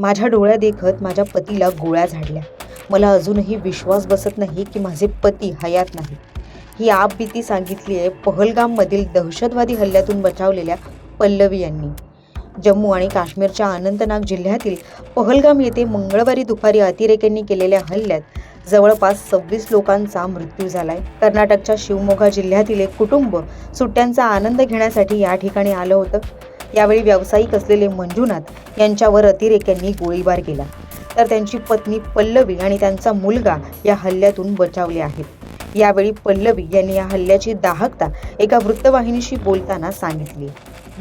माझ्या डोळ्या देखत माझ्या पतीला गोळ्या झाडल्या. मला अजूनही विश्वास बसत नाही की माझे पती हयात नाही. ही आपबीती सांगितली आहे पहलगाममधील दहशतवादी हल्ल्यातून बचावलेल्या पल्लवी यांनी. जम्मू आणि काश्मीरच्या अनंतनाग जिल्ह्यातील पहलगाम येथे मंगळवारी दुपारी अतिरेक्यांनी केलेल्या हल्ल्यात जवळपास सव्वीस लोकांचा मृत्यू झालाय. कर्नाटकच्या शिवमोगा जिल्ह्यातील एक कुटुंब सुट्ट्यांचा आनंद घेण्यासाठी या ठिकाणी आलं होतं. यावेळी व्यावसायिक असलेले मंजुनाथ यांच्यावर अतिरेक्यांनी गोळीबार केला. तर त्यांची पत्नी पल्लवी आणि त्यांचा मुलगा या हल्ल्यातून बचावले आहेत. यावेळी पल्लवी यांनी या हल्ल्याची दाहकता एका वृत्तवाहिनीशी बोलताना सांगितली.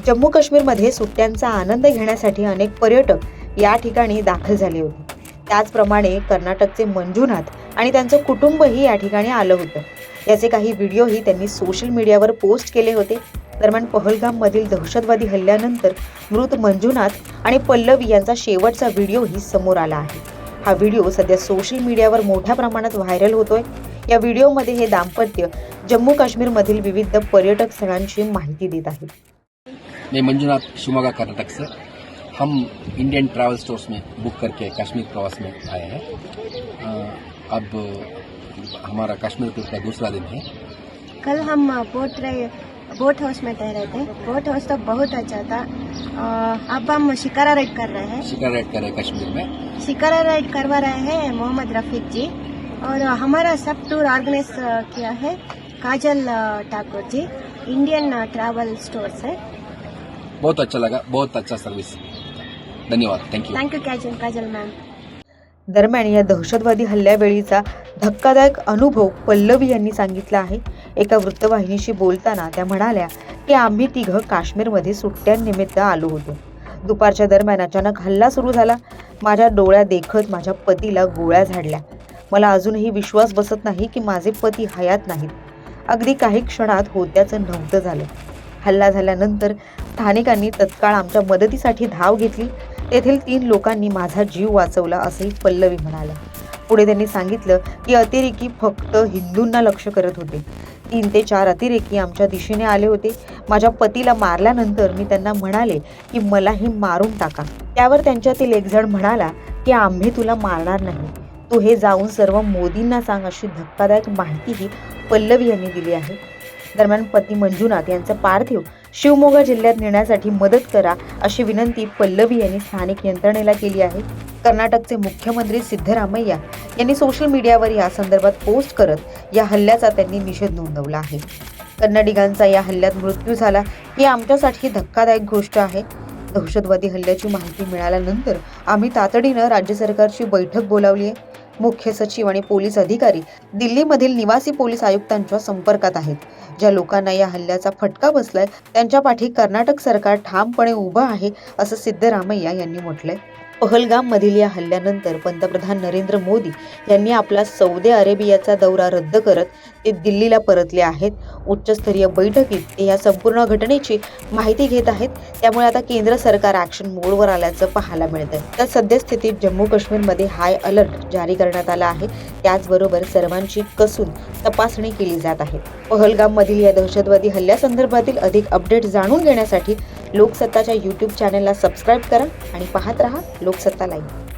जम्मू काश्मीरमध्ये सुट्ट्यांचा आनंद घेण्यासाठी अनेक पर्यटक या ठिकाणी दाखल झाले होते. त्याचप्रमाणे कर्नाटकचे मंजुनाथ आणि त्यांचं कुटुंबही या ठिकाणी आलं होतं. याचे काही व्हिडिओही त्यांनी सोशल मीडियावर पोस्ट केले होते. दरम्यान पहलगाममधील दहशतवादी हल्ल्यानंतर मृत मंजुनाथ आणि पल्लवी यांचा शेवटचा व्हिडिओही समोर आला आहे. हा व्हिडिओ सध्या सोशल मीडियावर मोठ्या प्रमाणात व्हायरल होतोय. या व्हिडिओमध्ये हे दाम्पत्य जम्मू काश्मीरमधील विविध पर्यटक स्थळांची माहिती देत आहेत. मैं मंजुनाथ शिवमोगा कर्नाटक से हम इंडियन ट्रैवल स्टोर्स में बुक करके कश्मीर प्रवास में आए हैं. अब हमारा कश्मीर टूर का दूसरा दिन है. कल हम रहे बोट हाउस में ठहरे थे। बोट हाउस तो बहुत अच्छा था। अब हम शिकारा राइड कर रहे हैं। शिकार राइड कर रहे हैं कश्मीर में। शिकारा राइड करवा रहे हैं मोहम्मद रफीक जी। और हमारा सब टूर ऑर्गेनाइज किया है Kajal Thakur ji. Indian travel store से बहुत अच्छा लगा बहुत अच्छा सर्विस धन्यवाद thank you thank you Kajal Kajal ma'am दरम्यान या दहशतवादी हल्ल्यावेळीचा धक्कादायक अनुभव पल्लवी यांनी सांगितला आहे. एका वृत्तवाहिनीशी बोलताना त्या म्हणाल्या की आम्ही तिघं काश्मीरमध्ये सुट्ट्यांनिमित्त आलो होतो. दुपारच्या दरम्यान अचानक हल्ला सुरू झाला. माझ्या डोळ्या देखत माझ्या पतीला गोळ्या झाडल्या. मला अजूनही विश्वास बसत नाही की माझे पती हयात नाहीत. अगदी काही क्षणात होत्याचं नव्हतं झालं. हल्ला झाल्यानंतर स्थानिकांनी तत्काळ आमच्या मदतीसाठी धाव घेतली. तेथील तीन लोकांनी माझा जीव वाचवला असंही पल्लवी म्हणाल्या. पुढे त्यांनी सांगितलं की अतिरेकी फक्त हिंदूंना लक्ष करत होते. तीन ते चार अतिरेकी आमच्या दिशेने आले होते. माझ्या पतीला मारल्यानंतर मी त्यांना म्हणाले की मलाही मारून टाका. त्यावर त्यांच्यातील एक जण म्हणाला की आम्ही तुला मारणार नाही. तू हे जाऊन सर्व मोदींना सांग अशी धक्कादायक माहितीही पल्लवी यांनी दिली आहे. दरम्यान पती मंजुनाथ यांचं पार्थिव शिवमोगा जिल्ह्यात नेण्यासाठी मदत करा अशी विनंती पल्लवी यांनी स्थानिक यंत्रणेला केली आहे. कर्नाटकचे मुख्यमंत्री सिद्धरामय्या यांनी सोशल मीडियावर या संदर्भात पोस्ट करत या हल्ल्याचा त्यांनी निषेध नोंदवला आहे. कन्नडिगांचा या हल्ल्यात मृत्यू झाला ही आमच्यासाठी धक्कादायक गोष्ट आहे. दहशतवादी हल्ल्याची माहिती मिळाल्यानंतर आम्ही तातडीनं राज्य सरकारची बैठक बोलावली आहे. मुख्य सचिव आणि पोलीस अधिकारी दिल्लीमधील निवासी पोलीस आयुक्तांच्या संपर्कात आहेत. ज्या लोकांना या हल्ल्याचा फटका बसलाय त्यांच्या पाठी कर्नाटक सरकार ठामपणे उभं आहे असं सिद्धरामय्या यांनी म्हटलंय. पहलगाममधील या हल्ल्यानंतर पंतप्रधान नरेंद्र मोदी यांनी आपला सौदी अरेबियाचा दौरा रद्द करत ते दिल्लीला परतले आहेत. उच्चस्तरीय बैठकीत ते या संपूर्ण घटनेची माहिती घेत आहेत. त्यामुळे आता केंद्र सरकार ॲक्शन मोडवर आल्याचं पाहायला मिळतंय. तर सद्यस्थितीत जम्मू काश्मीरमध्ये हाय अलर्ट जारी करण्यात आला आहे. त्याचबरोबर सर्वांची कसून तपासणी केली जात आहे. पहलगाममधील या दहशतवादी हल्ल्यासंदर्भातील अधिक अपडेट जाणून घेण्यासाठी लोकसत्ताच्या यूट्यूब चॅनलला सबस्क्राईब करा आणि पाहत रहा लोकसत्ता लाईव्ह